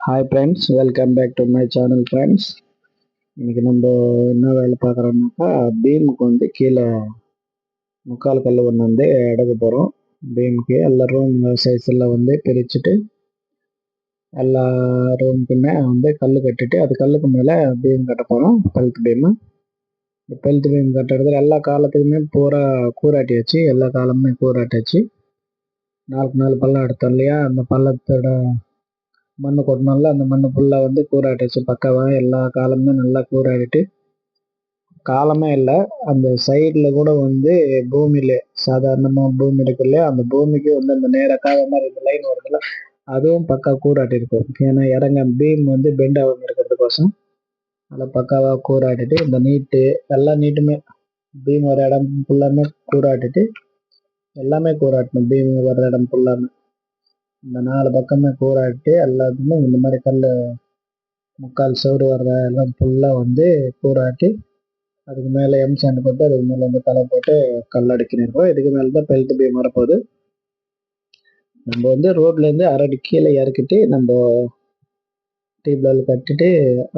Hi friends welcome back to my channel friends இன்றைக்கி நம்ம என்ன வேலை பார்க்குறோம்னாக்கா பீமுக்கு வந்து கீழே முக்கால் கல் ஒன்று வந்து எடுக்க போகிறோம் பீமுக்கு எல்லா ரூம் சைஸில் வந்து பிரிச்சுட்டு எல்லா ரூமுக்குமே வந்து கல் கட்டிட்டு அது கல்லுக்கு மேலே பீம் கட்ட போகிறோம் பெல்த் பீமு. இந்த பெல்த் பீம் கட்டுறதுல எல்லா காலத்துக்குமே பூரா கூராட்டியாச்சு எல்லா காலமுமே கூராட்டியாச்சு நாளுக்கு நாலு பள்ளம் எடுத்தோம் இல்லையா? அந்த பள்ளத்தோட மண் கொட்டினால அந்த மண் ஃபுல்லாக வந்து கூறாட்டிச்சு பக்காவாக எல்லா காலமுமே நல்லா கூறாடிட்டு காலமே இல்லை அந்த சைடில் கூட வந்து பூமியில் சாதாரணமாக பூமி இருக்கு இல்லையா? அந்த பூமிக்கு வந்து அந்த நேரக்காக மாதிரி இந்த லைன் வருதுல்ல அதுவும் பக்கா கூறாட்டி இருக்கும் ஏன்னா இறங்க பீம் வந்து பெண்ட் ஆகாமல் இருக்கிறதுக்கோசம் அதை பக்காவாக கூறாட்டிட்டு இந்த நீட்டு எல்லா நீட்டுமே பீம் வர இடம் ஃபுல்லாமே கூறாட்டிட்டு எல்லாமே கூறாட்டணும் பீம் வர இடம் ஃபுல்லாமே இந்த நாலு பக்கமே கூறாட்டி எல்லாத்துக்குமே இந்த மாதிரி கல் முக்கால் சவுடு வர்ற எல்லாம் ஃபுல்லாக வந்து கூறாட்டி அதுக்கு மேலே எம் சாண்டு போட்டு அதுக்கு மேலே வந்து தலை போட்டு கல் அடிக்கினிருக்கோம் இதுக்கு மேலே தான் பெல்ட் பீம் வரப்போகுது நம்ம வந்து ரோட்லேருந்து அரடி கீழே இறக்கிட்டு நம்ம டீப்லால் கட்டிட்டு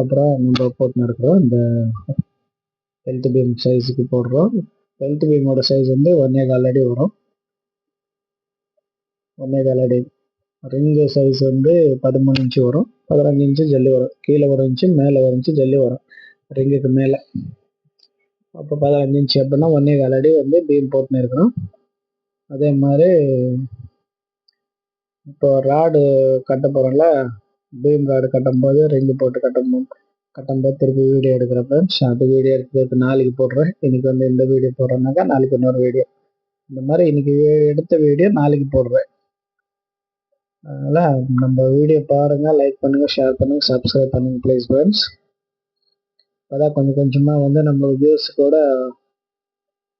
அப்புறம் நம்ம போட்டுன்னு இருக்கிறோம். இந்த பெல்ட் பீம் சைஸுக்கு போடுறோம். பெல்ட் பீமோட சைஸ் வந்து ஒன்னே கால் அடி வரும். ஒன்னே கால் அடி ரிங்கு சைஸ் வந்து பதிமூணு இன்ச்சு வரும். பதினஞ்சு இன்ச்சு ஜல்லி வரும். கீழே ஒரு இன்ச்சு மேலே ஒரு இன்ச்சு ஜல்லி வரும். ரிங்குக்கு மேலே. அப்போ பதினஞ்சு இன்ச்சு அப்படின்னா ஒன்றே கால் அடி வந்து பீம் போட்டுன்னு இருக்கணும் அதே மாதிரி இப்போ ராடு கட்ட போகிறோம்ல பீம் ராடு கட்டும்போது ரிங்கு போட்டு கட்டும் கட்டும்போது திருப்பி வீடியோ எடுக்கிறப்ப அது வீடியோ எடுக்கிறதுக்கு நாளைக்கு போடுறேன். இன்னைக்கு வந்து இந்த வீடியோ போடுறேன்னாக்கா நாளைக்கு இன்னொரு வீடியோ. இந்த மாதிரி இன்னைக்கு எடுத்த வீடியோ நாளைக்கு போடுறேன். அதனால் நம்ம வீடியோ பாருங்கள் லைக் பண்ணுங்கள் ஷேர் பண்ணுங்கள் சப்ஸ்கிரைப் பண்ணுங்கள் ப்ளீஸ் ஃப்ரெண்ட்ஸ் அதான் கொஞ்சம் கொஞ்சமாக வந்து நம்ம வியூஸ் கூட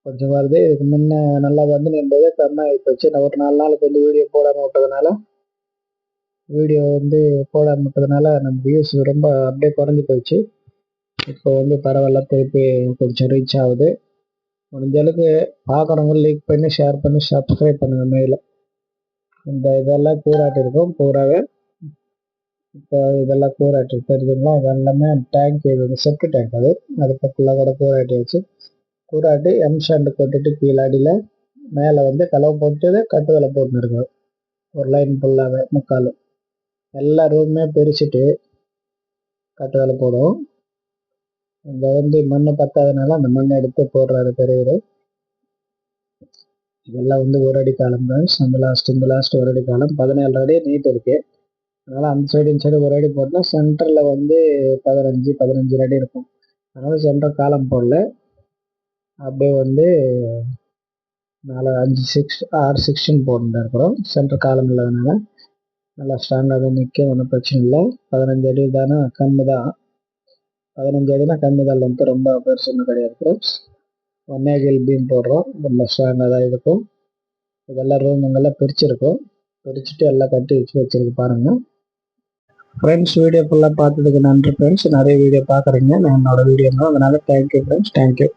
கொஞ்சம் வருது. இதுக்கு முன்ன நல்லா வந்து நின்றதே கம்மியாகி போச்சு. நான் ஒரு நாலு நாளுக்கு வந்து வீடியோ போடாமல் விட்டதுனால வீடியோ வந்து போடாமல் விட்டதுனால நம்ம வியூஸ் ரொம்ப அப்படியே குறைஞ்சி போயிடுச்சு இப்போ வந்து பரவாயில்ல திருப்பி கொஞ்சம் ரீச் ஆகுது. முடிஞ்ச அளவுக்கு பார்க்குறவங்க லைக் பண்ணி ஷேர் பண்ணி சப்ஸ்கிரைப் பண்ணுங்கள் மேலே இந்த இதெல்லாம் கூறாட்டு இருக்கும் பூராவே இப்போ இதெல்லாம் கூறாட்டு தெரியுதுங்களா இது எல்லாமே டேங்க் இது செப்டி டேங்க் அது. அது பக்கத்தில் கூட கூறாட்டி வச்சு கூறாட்டி எம் ஷாண்டு போட்டுட்டு கீழே அடியில் மேலே வந்து கலவை போட்டு கட்டு வேலை போட்டுன்னு இருக்கும் ஒரு லைன் ஃபுல்லாகவே முக்கால். எல்லா ரூமுமே பிரிச்சுட்டு கட்டு வேலை போடுவோம். இந்த வந்து மண் பத்தாதனால அந்த மண்ணை எடுத்து போடுறாரு பெரியவர். இதெல்லாம் வந்து ஒரு அடி காலம் ஃப்ரெண்ட்ஸ் அந்த லாஸ்ட் இந்த லாஸ்ட் ஒரு அடி காலம். பதினேழு அடி நீட் இருக்கு. அதனால் அந்த சைடு இந்த சைடு ஒரு அடி போட்டால் சென்டரில் வந்து பதினஞ்சு பதினஞ்சு அடி இருக்கும். அதனால் சென்டர் காலம் போடல. அப்படியே வந்து நாலு அஞ்சு சிக்ஸ் ஆறு சிக்ஸ்டின் போட்டு இருக்கிறோம். சென்டர் காலம் இல்லாதனால நல்லா ஸ்ட்ராங்காக தான் நிற்க ஒன்றும் பிரச்சனை இல்லை. பதினஞ்சு அடி தானே? கம்மி தான். பதினஞ்சு அடினா கம்மி தான். லென்த்து ரொம்ப பெருசுன்னு கிடையாது ஃப்ரெண்ட்ஸ் ஒன்னே கேல் பீம் போடுறோம். ரொம்ப ஸ்ட்ராங்காக தான் இருக்கும்? இதெல்லாம் ரூமுங்கெல்லாம் பிரிச்சிருக்கும் பிரிச்சுட்டு எல்லாம் கட்டி வச்சு வச்சிருக்கு பாருங்கள் ஃப்ரெண்ட்ஸ் வீடியோ ஃபுல்லாக பார்த்ததுக்கு நன்றி ஃப்ரெண்ட்ஸ் நிறைய வீடியோ பார்க்குறீங்க. நான் என்னோட வீடியோ தான். அதனால் தேங்க்யூ ஃப்ரெண்ட்ஸ் தேங்க்யூ